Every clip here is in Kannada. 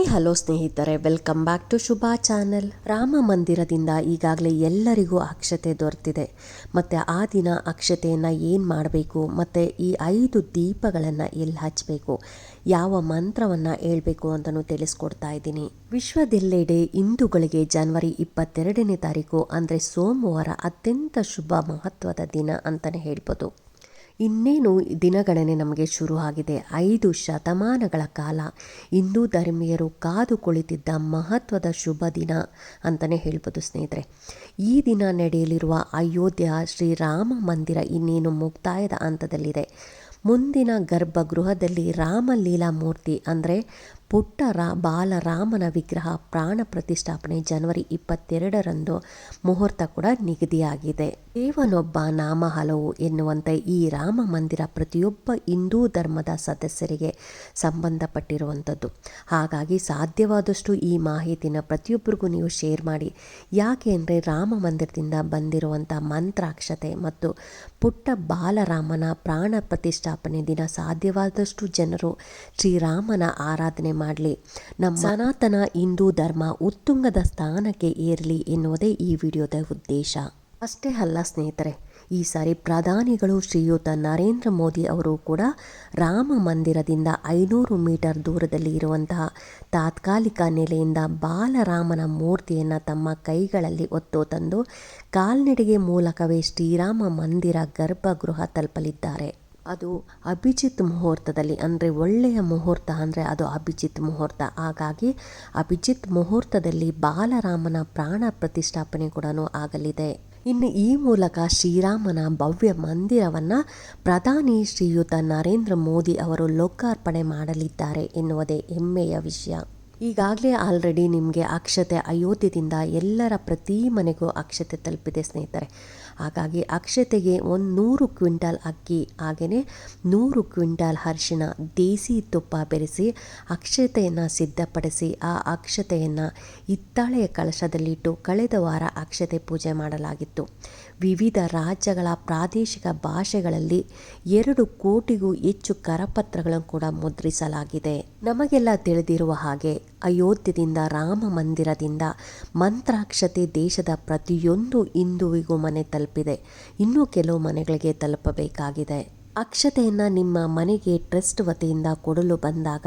ಹಾಯ್, ಹಲೋ ಸ್ನೇಹಿತರೆ. Welcome back to Shubha channel. Rama ಮಂದಿರದಿಂದ ಈಗಾಗಲೇ ಎಲ್ಲರಿಗೂ ಅಕ್ಷತೆ ದೊರೆತಿದೆ. ಮತ್ತು ಆ ದಿನ ಅಕ್ಷತೆಯನ್ನು ಏನು ಮಾಡಬೇಕು? ಮತ್ತು ಈ ಐದು ದೀಪಗಳನ್ನು ಎಲ್ಲಿ ಹಚ್ಚಬೇಕು ಯಾವ ಮಂತ್ರವನ್ನು ಹೇಳಬೇಕು ಅಂತಲೂ ತಿಳಿಸ್ಕೊಡ್ತಾ ಇದ್ದೀನಿ. ವಿಶ್ವದೆಲ್ಲೆಡೆ ಹಿಂದೂಗಳಿಗೆ ಜನವರಿ ಇಪ್ಪತ್ತೆರಡನೇ ತಾರೀಕು ಅಂದರೆ ಸೋಮವಾರ ಅತ್ಯಂತ ಶುಭ ಮಹತ್ವದ ದಿನ ಅಂತಲೇ ಹೇಳ್ಬೋದು. ಇನ್ನೇನು ದಿನಗಣನೆ ನಮಗೆ ಶುರು ಆಗಿದೆ ಐದು ಶತಮಾನಗಳ ಕಾಲ. ಹಿಂದೂ ಧರ್ಮೀಯರು ಕಾದು ಕುಳಿತಿದ್ದ ಮಹತ್ವದ ಶುಭ ದಿನ ಅಂತಲೇ ಹೇಳ್ಬೋದು ಸ್ನೇಹಿತರೆ. ಈ ದಿನ ನಡೆಯಲಿರುವ ಅಯೋಧ್ಯ ಶ್ರೀರಾಮ ಮಂದಿರ ಇನ್ನೇನು ಮುಕ್ತಾಯದ ಹಂತದಲ್ಲಿದೆ? ಮುಂದಿನ ಗರ್ಭಗೃಹದಲ್ಲಿ ರಾಮಲೀಲಾ ಮೂರ್ತಿ ಅಂದರೆ ಪುಟ್ಟ ರಾ ಬಾಲರಾಮನ ವಿಗ್ರಹ ಪ್ರಾಣ ಪ್ರತಿಷ್ಠಾಪನೆ ಜನವರಿ ಇಪ್ಪತ್ತೆರಡರಂದು ಮುಹೂರ್ತ ಕೂಡ ನಿಗದಿಯಾಗಿದೆ. ದೇವನೊಬ್ಬ ನಾಮ ಹಲವು ಎನ್ನುವಂತೆ ಈ ರಾಮ ಮಂದಿರ ಪ್ರತಿಯೊಬ್ಬ ಹಿಂದೂ ಧರ್ಮದ ಸದಸ್ಯರಿಗೆ ಸಂಬಂಧಪಟ್ಟಿರುವಂಥದ್ದು. ಹಾಗಾಗಿ ಸಾಧ್ಯವಾದಷ್ಟು ಈ ಮಾಹಿತಿನ ಪ್ರತಿಯೊಬ್ಬರಿಗೂ ನೀವು ಶೇರ್ ಮಾಡಿ. ಯಾಕೆ ಅಂದರೆ ರಾಮ ಮಂದಿರದಿಂದ ಬಂದಿರುವಂಥ ಮಂತ್ರಾಕ್ಷತೆ ಮತ್ತು ಪುಟ್ಟ ಬಾಲರಾಮನ ಪ್ರಾಣ ಪ್ರತಿಷ್ಠಾಪನೆ ದಿನ ಸಾಧ್ಯವಾದಷ್ಟು ಜನರು ಶ್ರೀರಾಮನ ಆರಾಧನೆ ಮಾಡಲಿ. ನಮ್ಮ ಸನಾತನ ಹಿಂದೂ ಧರ್ಮ ಉತ್ತುಂಗದ ಸ್ಥಾನಕ್ಕೆ ಏರಲಿ ಎನ್ನುವುದೇ ಈ ವಿಡಿಯೋದ ಉದ್ದೇಶ. ಅಷ್ಟೇ ಅಲ್ಲ ಸ್ನೇಹಿತರೆ, ಈ ಸಾರಿ ಪ್ರಧಾನಿಗಳು ಶ್ರೀಯುತ ನರೇಂದ್ರ ಮೋದಿ ಅವರು ಕೂಡ ರಾಮ ಮಂದಿರದಿಂದ ಐನೂರು ಮೀಟರ್ ದೂರದಲ್ಲಿ ಇರುವಂತಹ ತಾತ್ಕಾಲಿಕ ನೆಲೆಯಿಂದ ಬಾಲರಾಮನ ಮೂರ್ತಿಯನ್ನು ತಮ್ಮ ಕೈಗಳಲ್ಲಿ ಒತ್ತು ತಂದು ಕಾಲ್ನಡಿಗೆ ಮೂಲಕವೇ ಶ್ರೀರಾಮ ಮಂದಿರ ಗರ್ಭಗೃಹ ತಲುಪಲಿದ್ದಾರೆ. ಅದು ಅಭಿಜಿತ್ ಮುಹೂರ್ತದಲ್ಲಿ, ಅಂದರೆ ಒಳ್ಳೆಯ ಮುಹೂರ್ತ, ಅಂದರೆ ಅದು ಅಭಿಜಿತ್ ಮುಹೂರ್ತ. ಹಾಗಾಗಿ ಅಭಿಜಿತ್ ಮುಹೂರ್ತದಲ್ಲಿ ಬಾಲರಾಮನ ಪ್ರಾಣ ಪ್ರತಿಷ್ಠಾಪನೆ ಕೂಡ ಆಗಲಿದೆ. ಇನ್ನು ಈ ಮೂಲಕ ಶ್ರೀರಾಮನ ಭವ್ಯ ಮಂದಿರವನ್ನು ಪ್ರಧಾನಿ ಶ್ರೀಯುತ ನರೇಂದ್ರ ಮೋದಿ ಅವರು ಲೋಕಾರ್ಪಣೆ ಮಾಡಲಿದ್ದಾರೆ ಎನ್ನುವುದೇ ಹೆಮ್ಮೆಯ ವಿಷಯ. ಈಗಾಗಲೇ ಆಲ್ರೆಡಿ ನಿಮಗೆ ಅಕ್ಷತೆ ಅಯೋಧ್ಯದಿಂದ ಎಲ್ಲರ ಪ್ರತಿ ಮನೆಗೂ ಅಕ್ಷತೆ ತಲುಪಿದೆ ಸ್ನೇಹಿತರೆ. ಹಾಗಾಗಿ ಅಕ್ಷತೆಗೆ ಒಂದು ನೂರು ಕ್ವಿಂಟಾಲ್ ಅಕ್ಕಿ ಹಾಗೆಯೇ ನೂರು ಕ್ವಿಂಟಾಲ್ ಅರಿಶಿಣ, ದೇಸಿ ತುಪ್ಪ ಬೆರೆಸಿ ಅಕ್ಷತೆಯನ್ನು ಸಿದ್ಧಪಡಿಸಿ ಆ ಅಕ್ಷತೆಯನ್ನು ಹಿತ್ತಾಳೆಯ ಕಳಶದಲ್ಲಿಟ್ಟು ಕಳೆದ ವಾರ ಅಕ್ಷತೆ ಪೂಜೆ ಮಾಡಲಾಗಿತ್ತು. ವಿವಿಧ ರಾಜ್ಯಗಳ ಪ್ರಾದೇಶಿಕ ಭಾಷೆಗಳಲ್ಲಿ ಎರಡು ಕೋಟಿಗೂ ಹೆಚ್ಚು ಕರಪತ್ರಗಳನ್ನು ಕೂಡ ಮುದ್ರಿಸಲಾಗಿದೆ. ನಮಗೆಲ್ಲ ತಿಳಿದಿರುವ ಹಾಗೆ ಅಯೋಧ್ಯದಿಂದ ರಾಮ ಮಂದಿರದಿಂದ ಮಂತ್ರಾಕ್ಷತೆ ದೇಶದ ಪ್ರತಿಯೊಂದು ಹಿಂದುವಿಗೂ ಮನೆ ತಲುಪಿದೆ. ಇನ್ನೂ ಕೆಲವು ಮನೆಗಳಿಗೆ ತಲುಪಬೇಕಾಗಿದೆ. ಅಕ್ಷತೆಯನ್ನು ನಿಮ್ಮ ಮನೆಗೆ ಟ್ರಸ್ಟ್ ವತಿಯಿಂದ ಕೊಡಲು ಬಂದಾಗ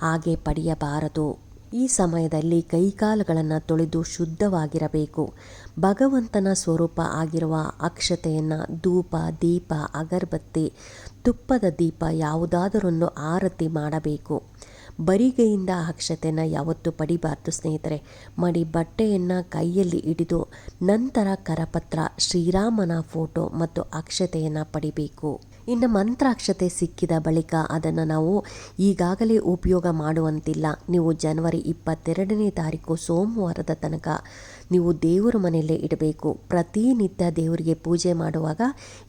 ಹಾಗೆ ಪಡೆಯಬಾರದು. ಈ ಸಮಯದಲ್ಲಿ ಕೈಕಾಲುಗಳನ್ನು ತೊಳೆದು ಶುದ್ಧವಾಗಿರಬೇಕು. ಭಗವಂತನ ಸ್ವರೂಪ ಆಗಿರುವ ಅಕ್ಷತೆಯನ್ನು ಧೂಪ, ದೀಪ, ಅಗರಬತ್ತಿ, ತುಪ್ಪದ ದೀಪ ಯಾವುದಾದರೊಂದು ಆರತಿ ಮಾಡಬೇಕು. ಬರಿಗೆಯಿಂದ ಅಕ್ಷತೆಯನ್ನು ಯಾವತ್ತೂ ಪಡಿಬಾರ್ದು ಸ್ನೇಹಿತರೆ. ಮಡಿ ಬಟ್ಟೆಯನ್ನು ಕೈಯಲ್ಲಿ ಹಿಡಿದು ನಂತರ ಕರಪತ್ರ, ಶ್ರೀರಾಮನ ಫೋಟೋ ಮತ್ತು ಅಕ್ಷತೆಯನ್ನು ಪಡಿಬೇಕು. ಇನ್ನು ಮಂತ್ರಾಕ್ಷತೆ ಸಿಕ್ಕಿದ ಬಳಿಕ ಅದನ್ನು ನಾವು ಈಗಾಗಲೇ ಉಪಯೋಗ ಮಾಡುವಂತಿಲ್ಲ. ನೀವು ಜನವರಿ ಇಪ್ಪತ್ತೆರಡನೇ ತಾರೀಕು ಸೋಮವಾರದ ತನಕ ನೀವು ದೇವರ ಮನೆಯಲ್ಲೇ ಇಡಬೇಕು. ಪ್ರತಿನಿತ್ಯ ದೇವರಿಗೆ ಪೂಜೆ ಮಾಡುವಾಗ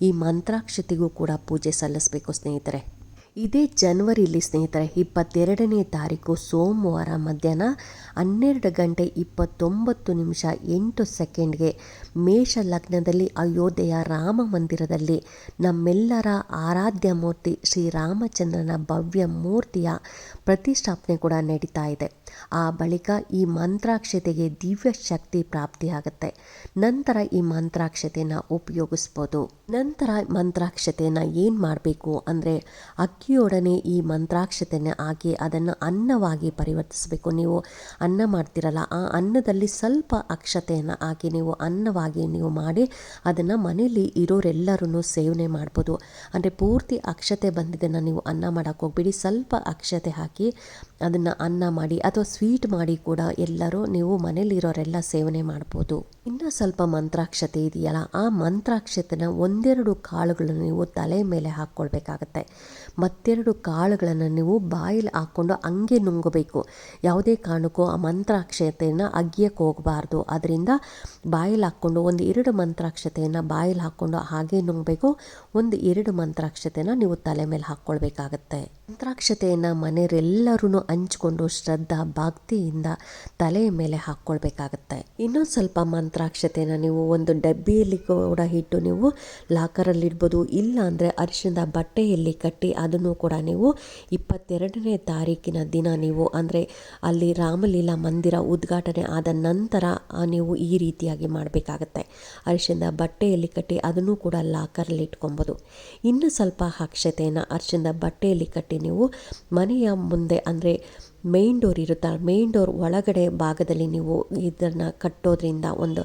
ಈ ಮಂತ್ರಾಕ್ಷತೆಗೂ ಕೂಡ ಪೂಜೆ ಸಲ್ಲಿಸಬೇಕು ಸ್ನೇಹಿತರೆ. ಇದೇ ಜನ್ವರಿಲಿ ಸ್ನೇಹಿತರೆ, ಇಪ್ಪತ್ತೆರಡನೇ ತಾರೀಕು ಸೋಮವಾರ ಮಧ್ಯಾಹ್ನ ಹನ್ನೆರಡು ಗಂಟೆ ಇಪ್ಪತ್ತೊಂಬತ್ತು ನಿಮಿಷ ಎಂಟು ಸೆಕೆಂಡ್ಗೆ ಮೇಷ ಲಗ್ನದಲ್ಲಿ ಅಯೋಧ್ಯೆಯ ರಾಮ ಮಂದಿರದಲ್ಲಿ ನಮ್ಮೆಲ್ಲರ ಆರಾಧ್ಯ ಮೂರ್ತಿ ಶ್ರೀರಾಮಚಂದ್ರನ ಭವ್ಯ ಮೂರ್ತಿಯ ಪ್ರತಿಷ್ಠಾಪನೆ ಕೂಡ ನಡೀತಾ ಇದೆ. ಆ ಬಳಿಕ ಈ ಮಂತ್ರಾಕ್ಷತೆಗೆ ದಿವ್ಯ ಶಕ್ತಿ ಪ್ರಾಪ್ತಿಯಾಗುತ್ತೆ. ನಂತರ ಈ ಮಂತ್ರಾಕ್ಷತೆಯನ್ನು ಉಪಯೋಗಿಸ್ಬೋದು. ನಂತರ ಮಂತ್ರಾಕ್ಷತೆಯನ್ನು ಏನು ಮಾಡಬೇಕು ಅಂದರೆ ಅಕ್ಕಿಯೊಡನೆ ಈ ಮಂತ್ರಾಕ್ಷತೆಯನ್ನು ಹಾಕಿ ಅದನ್ನು ಅನ್ನವಾಗಿ ಪರಿವರ್ತಿಸಬೇಕು. ನೀವು ಅನ್ನ ಮಾಡ್ತಿರಲ್ಲ, ಆ ಅನ್ನದಲ್ಲಿ ಸ್ವಲ್ಪ ಅಕ್ಷತೆಯನ್ನು ಹಾಕಿ ನೀವು ಅನ್ನವಾಗಿ ನೀವು ಮಾಡಿ ಅದನ್ನು ಮನೆಯಲ್ಲಿ ಇರೋರೆಲ್ಲರೂ ಸೇವನೆ ಮಾಡ್ಬೋದು. ಅಂದರೆ ಪೂರ್ತಿ ಅಕ್ಷತೆ ಬಂದಿದ್ದನ್ನು ನೀವು ಅನ್ನ ಮಾಡೋಕ್ಕೆ ಹೋಗ್ಬಿಡಿ. ಸ್ವಲ್ಪ ಅಕ್ಷತೆ ಹಾಕಿ ಅದನ್ನು ಅನ್ನ ಮಾಡಿ ಅಥವಾ ಸ್ವೀಟ್ ಮಾಡಿ ಕೂಡ ಎಲ್ಲರೂ ನೀವು ಮನೇಲಿರೋರೆಲ್ಲ ಸೇವನೆ ಮಾಡ್ಬೋದು. ಇನ್ನೂ ಸ್ವಲ್ಪ ಮಂತ್ರಾಕ್ಷತೆ ಇದೆಯಲ್ಲ, ಆ ಮಂತ್ರಾಕ್ಷತೆನ ಒಂದೆರಡು ಕಾಳುಗಳನ್ನು ನೀವು ತಲೆ ಮೇಲೆ ಹಾಕ್ಕೊಳ್ಬೇಕಾಗತ್ತೆ. ಮತ್ತೆರಡು ಕಾಳುಗಳನ್ನು ನೀವು ಬಾಯಲ್ಲಿ ಹಾಕ್ಕೊಂಡು ಹಂಗೆ ನುಂಗಬೇಕು. ಯಾವುದೇ ಕಾರಣಕ್ಕೂ ಆ ಮಂತ್ರಾಕ್ಷತೆಯನ್ನು ಅಗ್ಗಿಯಕ್ಕೆ ಹೋಗಬಾರ್ದು. ಅದರಿಂದ ಬಾಯಲ್ಲಿ ಹಾಕ್ಕೊಂಡು ಒಂದು ಎರಡು ಮಂತ್ರಾಕ್ಷತೆಯನ್ನು ಬಾಯಲ್ಲಿ ಹಾಕ್ಕೊಂಡು ಹಾಗೆ ನುಂಗಬೇಕು. ಒಂದು ಎರಡು ಮಂತ್ರಾಕ್ಷತೆಯನ್ನು ನೀವು ತಲೆ ಮೇಲೆ ಹಾಕ್ಕೊಳ್ಬೇಕಾಗತ್ತೆ. ಮಂತ್ರಾಕ್ಷತೆಯನ್ನು ಮನೆಯವರೆಲ್ಲರೂ ಹಂಚ್ಕೊಂಡು ಶ್ರದ್ಧಾ, ಭಕ್ತಿಯಿಂದ ತಲೆಯ ಮೇಲೆ ಹಾಕ್ಕೊಳ್ಬೇಕಾಗತ್ತೆ. ಇನ್ನೊಂದು ಸ್ವಲ್ಪ ಮಂತ್ರಾಕ್ಷತೆಯನ್ನು ನೀವು ಒಂದು ಡಬ್ಬಿಯಲ್ಲಿ ಕೂಡ ಇಟ್ಟು ನೀವು ಲಾಕರಲ್ಲಿ ಇಡ್ಬೋದು ಇಲ್ಲ ಅಂದರೆ ಅರಿಶಿನದ ಬಟ್ಟೆಯಲ್ಲಿ ಕಟ್ಟಿ ಅದನ್ನು ಅದನ್ನು ಕೂಡ ನೀವು ಇಪ್ಪತ್ತೆರಡನೇ ತಾರೀಕಿನ ದಿನ ನೀವು, ಅಂದರೆ ಅಲ್ಲಿ ರಾಮಲೀಲಾ ಮಂದಿರ ಉದ್ಘಾಟನೆ ಆದ ನಂತರ ನೀವು ಈ ರೀತಿಯಾಗಿ ಮಾಡಬೇಕಾಗತ್ತೆ. ಅರಿಶಿಂದ ಬಟ್ಟೆಯಲ್ಲಿ ಕಟ್ಟಿ ಅದನ್ನು ಕೂಡ ಲಾಕರಲ್ಲಿ ಇಟ್ಕೊಬೋದು. ಇನ್ನು ಸ್ವಲ್ಪ ಅಕ್ಷತೆಯನ್ನು ಅರಿಶಿಂದ ಬಟ್ಟೆಯಲ್ಲಿ ಕಟ್ಟಿ ನೀವು ಮನೆಯ ಮುಂದೆ, ಅಂದರೆ ಮೇನ್ ಡೋರ್ ಇರುತ್ತಾ? ಮೇನ್ ಡೋರ್ ಒಳಗಡೆ ಭಾಗದಲ್ಲಿ ನೀವು ಇದನ್ನು ಕಟ್ಟೋದ್ರಿಂದ, ಒಂದು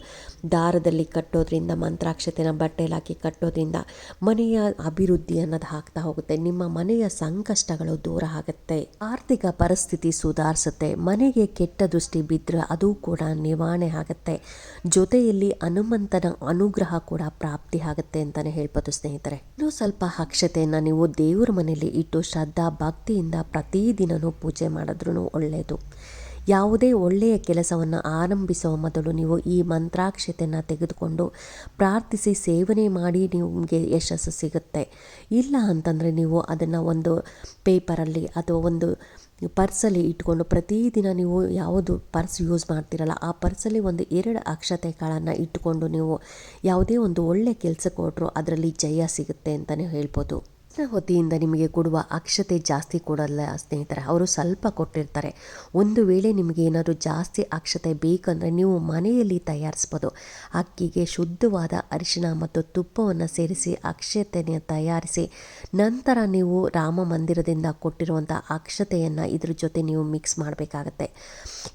ದಾರದಲ್ಲಿ ಕಟ್ಟೋದ್ರಿಂದ, ಮಂತ್ರಾಕ್ಷತೆನ ಬಟ್ಟೆಯಲ್ಲಿ ಹಾಕಿ ಕಟ್ಟೋದ್ರಿಂದ ಮನೆಯ ಅಭಿವೃದ್ಧಿ ಅನ್ನೋದು ಆಗ್ತಾ ಹೋಗುತ್ತೆ. ನಿಮ್ಮ ಮನೆಯ ಸಂಕಷ್ಟಗಳು ದೂರ ಆಗುತ್ತೆ. ಆರ್ಥಿಕ ಪರಿಸ್ಥಿತಿ ಸುಧಾರಿಸುತ್ತೆ. ಮನೆಗೆ ಕೆಟ್ಟ ದೃಷ್ಟಿ ಬಿದ್ದರೆ ಅದು ಕೂಡ ನಿವಾರಣೆ ಆಗುತ್ತೆ. ಜೊತೆಯಲ್ಲಿ ಹನುಮಂತನ ಅನುಗ್ರಹ ಕೂಡ ಪ್ರಾಪ್ತಿ ಆಗುತ್ತೆ ಅಂತಲೇ ಹೇಳ್ಬೋದು ಸ್ನೇಹಿತರೆ. ಇನ್ನೂ ಸ್ವಲ್ಪ ಅಕ್ಷತೆಯನ್ನು ನೀವು ದೇವರ ಮನೆಯಲ್ಲಿ ಇಟ್ಟು ಶ್ರದ್ಧಾ, ಭಕ್ತಿಯಿಂದ ಪ್ರತಿದಿನವೂ ಪೂಜೆ ಮಾಡಿದ್ರೂ ಒಳ್ಳೆಯದು. ಯಾವುದೇ ಒಳ್ಳೆಯ ಕೆಲಸವನ್ನು ಆರಂಭಿಸುವ ಮೊದಲು ನೀವು ಈ ಮಂತ್ರಾಕ್ಷತೆಯನ್ನು ತೆಗೆದುಕೊಂಡು ಪ್ರಾರ್ಥಿಸಿ, ಸೇವನೆ ಮಾಡಿ ನಿಮಗೆ ಯಶಸ್ಸು ಸಿಗುತ್ತೆ. ಇಲ್ಲ ಅಂತಂದರೆ ನೀವು ಅದನ್ನು ಒಂದು ಪೇಪರಲ್ಲಿ ಅಥವಾ ಒಂದು ಪರ್ಸಲ್ಲಿ ಇಟ್ಕೊಂಡು ಪ್ರತಿದಿನ ನೀವು ಯಾವುದು ಪರ್ಸ್ ಯೂಸ್ ಮಾಡ್ತಿರಲ್ಲ, ಆ ಪರ್ಸಲ್ಲಿ ಒಂದು ಎರಡು ಅಕ್ಷತೆಗಳನ್ನು ಇಟ್ಟುಕೊಂಡು ನೀವು ಯಾವುದೇ ಒಂದು ಒಳ್ಳೆಯ ಕೆಲಸ ಕೊಟ್ಟರು ಅದರಲ್ಲಿ ಜಯ ಸಿಗುತ್ತೆ ಅಂತಲೇ ಹೇಳ್ಬೋದು. ವತಿಯಿಂದ ನಿಮಗೆ ಕೊಡುವ ಅಕ್ಷತೆ ಜಾಸ್ತಿ ಕೊಡಲ್ಲ ಸ್ನೇಹಿತರೆ. ಅವರು ಸ್ವಲ್ಪ ಕೊಟ್ಟಿರ್ತಾರೆ. ಒಂದು ವೇಳೆ ನಿಮಗೆ ಏನಾದರೂ ಜಾಸ್ತಿ ಅಕ್ಷತೆ ಬೇಕಂದರೆ ನೀವು ಮನೆಯಲ್ಲಿ ತಯಾರಿಸ್ಬೋದು. ಅಕ್ಕಿಗೆ ಶುದ್ಧವಾದ ಅರಿಶಿಣ ಮತ್ತು ತುಪ್ಪವನ್ನು ಸೇರಿಸಿ ಅಕ್ಷತೆಯನ್ನು ತಯಾರಿಸಿ ನಂತರ ನೀವು ರಾಮ ಮಂದಿರದಿಂದ ಕೊಟ್ಟಿರುವಂಥ ಅಕ್ಷತೆಯನ್ನು ಇದ್ರ ಜೊತೆ ನೀವು ಮಿಕ್ಸ್ ಮಾಡಬೇಕಾಗತ್ತೆ.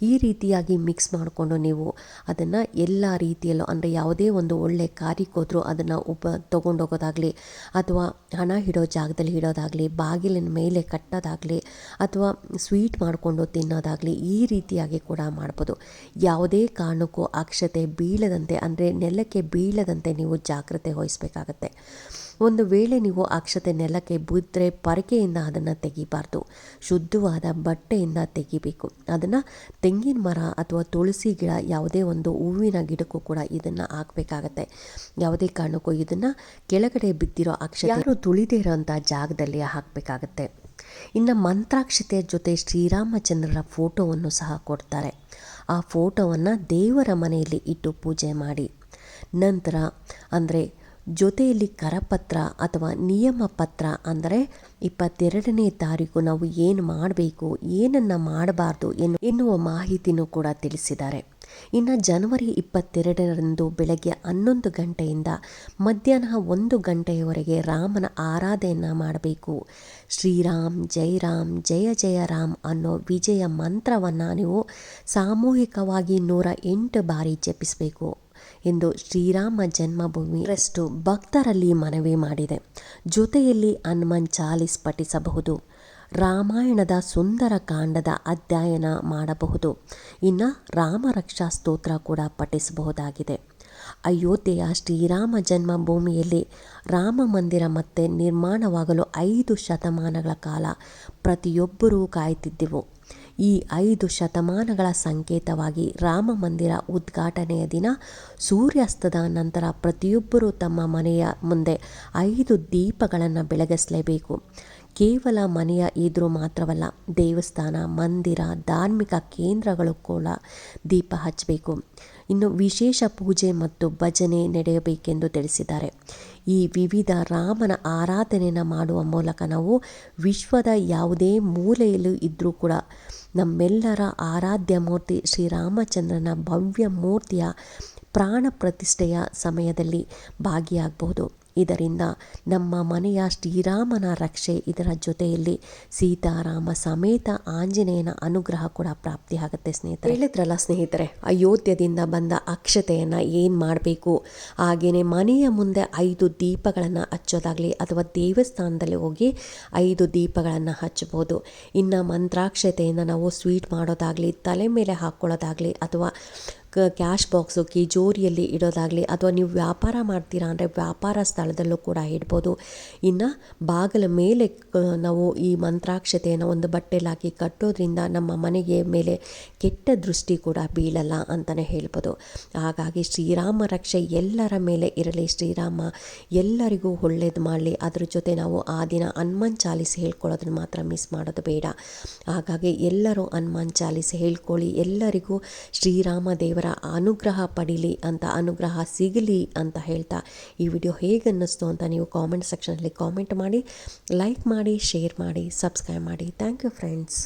ಈ ರೀತಿಯಾಗಿ ಮಿಕ್ಸ್ ಮಾಡಿಕೊಂಡು ನೀವು ಅದನ್ನು ಎಲ್ಲ ರೀತಿಯಲ್ಲೂ ಅಂದರೆ ಯಾವುದೇ ಒಂದು ಒಳ್ಳೆ ಕಾರ್ಯಕ್ಕೋದ್ರೂ ಅದನ್ನು ಉಪ ತೊಗೊಂಡೋಗೋದಾಗಲಿ ಅಥವಾ ಹಣ ಇಡೋ ಜಾಗದಲ್ಲಿ ಇಡೋದಾಗಲಿ, ಬಾಗಿಲಿನ ಮೇಲೆ ಕಟ್ಟೋದಾಗಲಿ ಅಥವಾ ಸ್ವೀಟ್ ಮಾಡಿಕೊಂಡು ತಿನ್ನೋದಾಗಲಿ ಈ ರೀತಿಯಾಗಿ ಕೂಡ ಮಾಡ್ಬೋದು. ಯಾವುದೇ ಕಾರಣಕ್ಕೂ ಅಕ್ಷತೆ ಬೀಳದಂತೆ ಅಂದರೆ ನೆಲಕ್ಕೆ ಬೀಳದಂತೆ ನೀವು ಜಾಗ್ರತೆ ವಹಿಸಬೇಕಾಗತ್ತೆ. ಒಂದು ವೇಳೆ ನೀವು ಅಕ್ಷತೆ ನೆಲಕ್ಕೆ ಬಿದ್ದರೆ ಪರಕೆಯಿಂದ ಅದನ್ನು ತೆಗಿಬಾರ್ದು. ಶುದ್ಧವಾದ ಬಟ್ಟೆಯಿಂದ ತೆಗಿಬೇಕು. ಅದನ್ನು ತೆಂಗಿನ ಮರ ಅಥವಾ ತುಳಸಿ ಗಿಡ, ಯಾವುದೇ ಒಂದು ಹೂವಿನ ಗಿಡಕ್ಕೂ ಕೂಡ ಇದನ್ನು ಹಾಕಬೇಕಾಗತ್ತೆ. ಯಾವುದೇ ಕಾರಣಕ್ಕೂ ಇದನ್ನು ಕೆಳಗಡೆ ಬಿದ್ದಿರೋ ಅಕ್ಷತೆ ಯಾರು ತುಳಿದೇ ಇರೋಂಥ ಜಾಗದಲ್ಲಿ ಹಾಕಬೇಕಾಗತ್ತೆ. ಇನ್ನು ಮಂತ್ರಾಕ್ಷತೆಯ ಜೊತೆ ಶ್ರೀರಾಮಚಂದ್ರರ ಫೋಟೋವನ್ನು ಸಹ ಕೊಡ್ತಾರೆ. ಆ ಫೋಟೋವನ್ನು ದೇವರ ಮನೆಯಲ್ಲಿ ಇಟ್ಟು ಪೂಜೆ ಮಾಡಿ. ನಂತರ ಅಂದರೆ ಜೊತೆಯಲ್ಲಿ ಕರಪತ್ರ ಅಥವಾ ನಿಯಮ ಪತ್ರ ಅಂದರೆ ಇಪ್ಪತ್ತೆರಡನೇ ತಾರೀಕು ನಾವು ಏನು ಮಾಡಬೇಕು, ಏನನ್ನು ಮಾಡಬಾರ್ದು ಎನ್ನು, ಎನ್ನುವ ಮಾಹಿತಿನೂ ಕೂಡ ತಿಳಿಸಿದ್ದಾರೆ. ಇನ್ನು ಜನವರಿ ಇಪ್ಪತ್ತೆರಡರಂದು ಬೆಳಗ್ಗೆ ಹನ್ನೊಂದು ಗಂಟೆಯಿಂದ ಮಧ್ಯಾಹ್ನ ಒಂದು ಗಂಟೆಯವರೆಗೆ ರಾಮನ ಆರಾಧನೆಯನ್ನು ಮಾಡಬೇಕು. ಶ್ರೀರಾಮ್ ಜೈ ರಾಮ್ ಜಯ ಜಯ ರಾಮ್ ಅನ್ನೋ ವಿಜಯ ಮಂತ್ರವನ್ನು ನೀವು ಸಾಮೂಹಿಕವಾಗಿ ನೂರ ಎಂಟು ಬಾರಿ ಜಪಿಸಬೇಕು. ಎಂದು ಶ್ರೀರಾಮ ಜನ್ಮಭೂಮಿ ಟ್ರಸ್ಟು ಭಕ್ತರಲ್ಲಿ ಮನವಿ ಮಾಡಿದೆ. ಜೊತೆಯಲ್ಲಿ ಹನುಮನ್ ಚಾಲಿಸ್ ಪಠಿಸಬಹುದು. ರಾಮಾಯಣದ ಸುಂದರ ಕಾಂಡದ ಅಧ್ಯಯನ ಮಾಡಬಹುದು. ಇನ್ನು ರಾಮರಕ್ಷಾ ಸ್ತೋತ್ರ ಕೂಡ ಪಠಿಸಬಹುದಾಗಿದೆ. ಅಯೋಧ್ಯೆಯ ಶ್ರೀರಾಮ ಜನ್ಮಭೂಮಿಯಲ್ಲಿ ರಾಮ ಮಂದಿರ ಮತ್ತೆ ನಿರ್ಮಾಣವಾಗಲು ಐದು ಶತಮಾನಗಳ ಕಾಲ ಪ್ರತಿಯೊಬ್ಬರೂ ಕಾಯ್ತಿದ್ದೆವು. ಈ ಐದು ಶತಮಾನಗಳ ಸಂಕೇತವಾಗಿ ರಾಮ ಮಂದಿರ ಉದ್ಘಾಟನೆಯ ದಿನ ಸೂರ್ಯಾಸ್ತದ ನಂತರ ಪ್ರತಿಯೊಬ್ಬರೂ ತಮ್ಮ ಮನೆಯ ಮುಂದೆ ಐದು ದೀಪಗಳನ್ನು ಬೆಳಗಿಸಲೇಬೇಕು. ಕೇವಲ ಮನೆಯ ಎದುರು ಮಾತ್ರವಲ್ಲ, ದೇವಸ್ಥಾನ, ಮಂದಿರ, ಧಾರ್ಮಿಕ ಕೇಂದ್ರಗಳು ಕೂಡ ದೀಪ ಹಚ್ಚಬೇಕು. ಇನ್ನು ವಿಶೇಷ ಪೂಜೆ ಮತ್ತು ಭಜನೆ ನಡೆಯಬೇಕೆಂದು ತಿಳಿಸಿದ್ದಾರೆ. ಈ ವಿವಿಧ ರಾಮನ ಆರಾಧನೆಯನ್ನು ಮಾಡುವ ಮೂಲಕ ನಾವು ವಿಶ್ವದ ಯಾವುದೇ ಮೂಲೆಯಲ್ಲೂ ಇದ್ದರೂ ಕೂಡ ನಮ್ಮೆಲ್ಲರ ಆರಾಧ್ಯ ಮೂರ್ತಿ ಶ್ರೀರಾಮಚಂದ್ರನ ಭವ್ಯ ಮೂರ್ತಿಯ ಪ್ರಾಣ ಪ್ರತಿಷ್ಠೆಯ ಸಮಯದಲ್ಲಿ ಭಾಗಿಯಾಗಬಹುದು ಇದರಿಂದ ನಮ್ಮ ಮನೆಯ ಶ್ರೀರಾಮನ ರಕ್ಷೆ ಇದರ ಜೊತೆಯಲ್ಲಿ ಸೀತಾರಾಮ ಸಮೇತ ಆಂಜನೇಯನ ಅನುಗ್ರಹ ಕೂಡ ಪ್ರಾಪ್ತಿ ಆಗುತ್ತೆ ಸ್ನೇಹಿತರೆ. ಹೇಳಿದ್ರಲ್ಲ ಸ್ನೇಹಿತರೆ, ಅಯೋಧ್ಯದಿಂದ ಬಂದ ಅಕ್ಷತೆಯನ್ನು ಏನು ಮಾಡಬೇಕು? ಹಾಗೆಯೇ ಮನೆಯ ಮುಂದೆ ಐದು ದೀಪಗಳನ್ನು ಹಚ್ಚೋದಾಗಲಿ ಅಥವಾ ದೇವಸ್ಥಾನದಲ್ಲಿ ಹೋಗಿ ಐದು ದೀಪಗಳನ್ನು ಹಚ್ಚಬಹುದು. ಇನ್ನು ಮಂತ್ರಾಕ್ಷತೆಯನ್ನು ನಾವು ಸ್ವೀಟ್ ಮಾಡೋದಾಗಲಿ, ತಲೆ ಮೇಲೆ ಹಾಕ್ಕೊಳ್ಳೋದಾಗಲಿ ಅಥವಾ ಕ್ಯಾಶ್ ಬಾಕ್ಸು, ಕಿಜೋರಿಯಲ್ಲಿ ಇಡೋದಾಗಲಿ ಅಥವಾ ನೀವು ವ್ಯಾಪಾರ ಮಾಡ್ತೀರಾ ಅಂದರೆ ವ್ಯಾಪಾರ ಸ್ಥಳದಲ್ಲೂ ಕೂಡ ಇಡ್ಬೋದು. ಇನ್ನು ಬಾಗಿಲ ಮೇಲೆ ನಾವು ಈ ಮಂತ್ರಾಕ್ಷತೆಯನ್ನು ಒಂದು ಬಟ್ಟೆಲಿ ಹಾಕಿ ಕಟ್ಟೋದ್ರಿಂದ ನಮ್ಮ ಮನೆಗೆ ಮೇಲೆ ಕೆಟ್ಟ ದೃಷ್ಟಿ ಕೂಡ ಬೀಳಲ್ಲ ಅಂತಲೇ ಹೇಳ್ಬೋದು. ಹಾಗಾಗಿ ಶ್ರೀರಾಮ ರಕ್ಷೆ ಎಲ್ಲರ ಮೇಲೆ ಇರಲಿ. ಶ್ರೀರಾಮ ಎಲ್ಲರಿಗೂ ಒಳ್ಳೇದು ಮಾಡಲಿ. ಅದ್ರ ಜೊತೆ ನಾವು ಆ ದಿನ ಹನುಮಾನ್ ಚಾಲಿಸಿ ಹೇಳ್ಕೊಳ್ಳೋದನ್ನು ಮಾತ್ರ ಮಿಸ್ ಮಾಡೋದು ಬೇಡ. ಹಾಗಾಗಿ ಎಲ್ಲರೂ ಹನುಮಾನ್ ಚಾಲಿಸಿ ಹೇಳ್ಕೊಳ್ಳಿ. ಎಲ್ಲರಿಗೂ ಶ್ರೀರಾಮ ದೇವರ ದೇವರ ಅನುಗ್ರಹ ಪಡೀಲಿ ಅಂತ, ಅನುಗ್ರಹ ಸಿಗಲಿ ಅಂತ ಹೇಳ್ತಾ ಈ ವಿಡಿಯೋ ಹೇಗೆ ಅನ್ನಿಸ್ತು ಅಂತ ನೀವು ಕಾಮೆಂಟ್ ಸೆಕ್ಷನಲ್ಲಿ ಕಾಮೆಂಟ್ ಮಾಡಿ ಲೈಕ್ ಮಾಡಿ ಶೇರ್ ಮಾಡಿ ಸಬ್ಸ್ಕ್ರೈಬ್ ಮಾಡಿ. Thank you friends